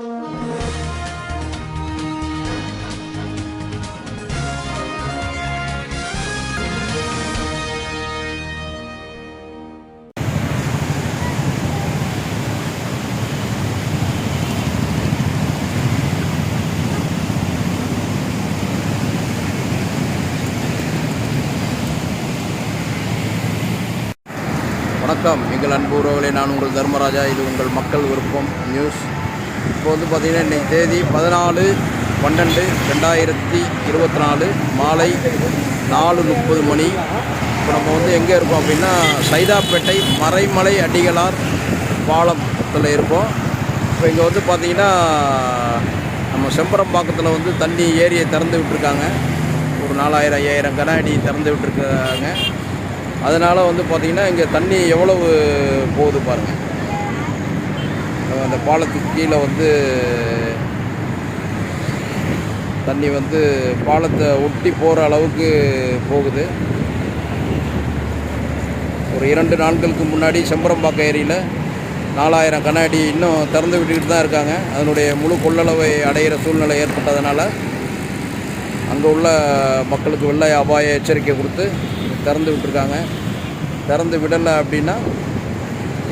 வணக்கம். எங்கள் அன்பு உறவுகளை நான் உங்கள் தர்மராஜா. இது உங்கள் மக்கள் விருப்பம் நியூஸ். இப்போ வந்து பார்த்திங்கன்னா இன்றைக்கி தேதி பதினாலு பன்னெண்டு ரெண்டாயிரத்தி இருபத்தி நாலு மாலை நாலு முப்பது மணி. இப்போ நம்ம வந்து எங்கே இருக்கோம் அப்படின்னா சைதாப்பேட்டை மறைமலை அடிகளார் பாலத்தில் இருப்போம் இப்போ இங்கே வந்து பார்த்திங்கன்னா நம்ம செம்பரம்பாக்கத்தில் வந்து தண்ணி ஏரியை திறந்து விட்டுருக்காங்க. ஒரு நாலாயிரம் ஐயாயிரம் கன அடி திறந்து விட்டுருக்காங்க. அதனால் வந்து பார்த்திங்கன்னா இங்கே தண்ணி எவ்வளவு போகுது பாருங்கள் அந்த பாலத்துக்கு கீழே வந்து தண்ணி வந்து பாலத்தை ஒட்டி போகிற அளவுக்கு போகுது. ஒரு இரண்டு நாட்களுக்கு முன்னாடி செம்பரம்பாக்கம் ஏரியில் நாலாயிரம் கண்ணாடி இன்னும் திறந்து விட்டுக்கிட்டு தான் இருக்காங்க. அதனுடைய முழு கொள்ளளவை அடையிற சூழ்நிலை ஏற்பட்டதுனால அங்கே உள்ள மக்களுக்கு வெள்ள அபாய எச்சரிக்கை கொடுத்து திறந்து விட்டுருக்காங்க. திறந்து விடலை அப்படின்னா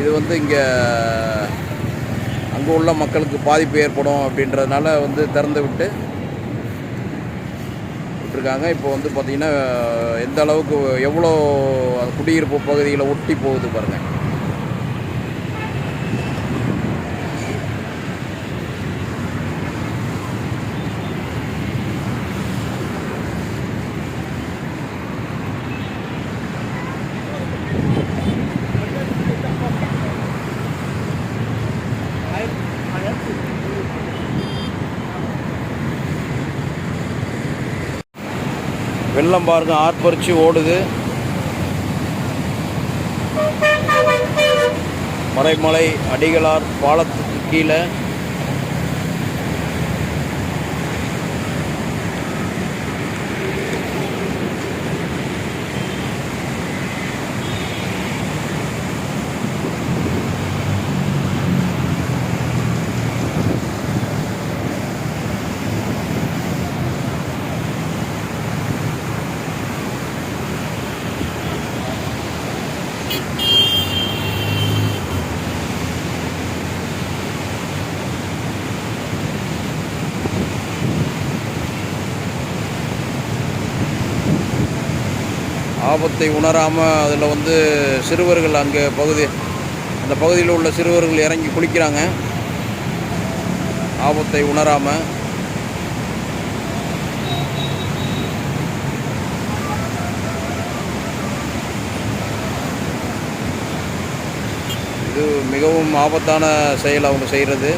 இது வந்து இங்கே அங்கே உள்ள மக்களுக்கு பாதிப்பு ஏற்படும் அப்படின்றதுனால வந்து திறந்து விட்டு விட்டுருக்காங்க. இப்போ வந்து பார்த்திங்கன்னா எந்த அளவுக்கு எவ்வளோ குடியிருப்பு பகுதியில் ஒட்டி போகுது பாருங்கள் வெள்ளம் பாருங்க ஆர்ப்பரிச்சு ஓடுது. மறைமலை அடிகளார் பாலத்துக்கு கீழே. ஆபத்தை உணராமல் அதில் வந்து சிறுவர்கள் அங்கே பகுதி அந்த பகுதியில் உள்ள சிறுவர்கள் இறங்கி குளிக்கிறாங்க. ஆபத்தை உணராமல் இது மிகவும் ஆபத்தான செயல் அவங்க செய்கிறது.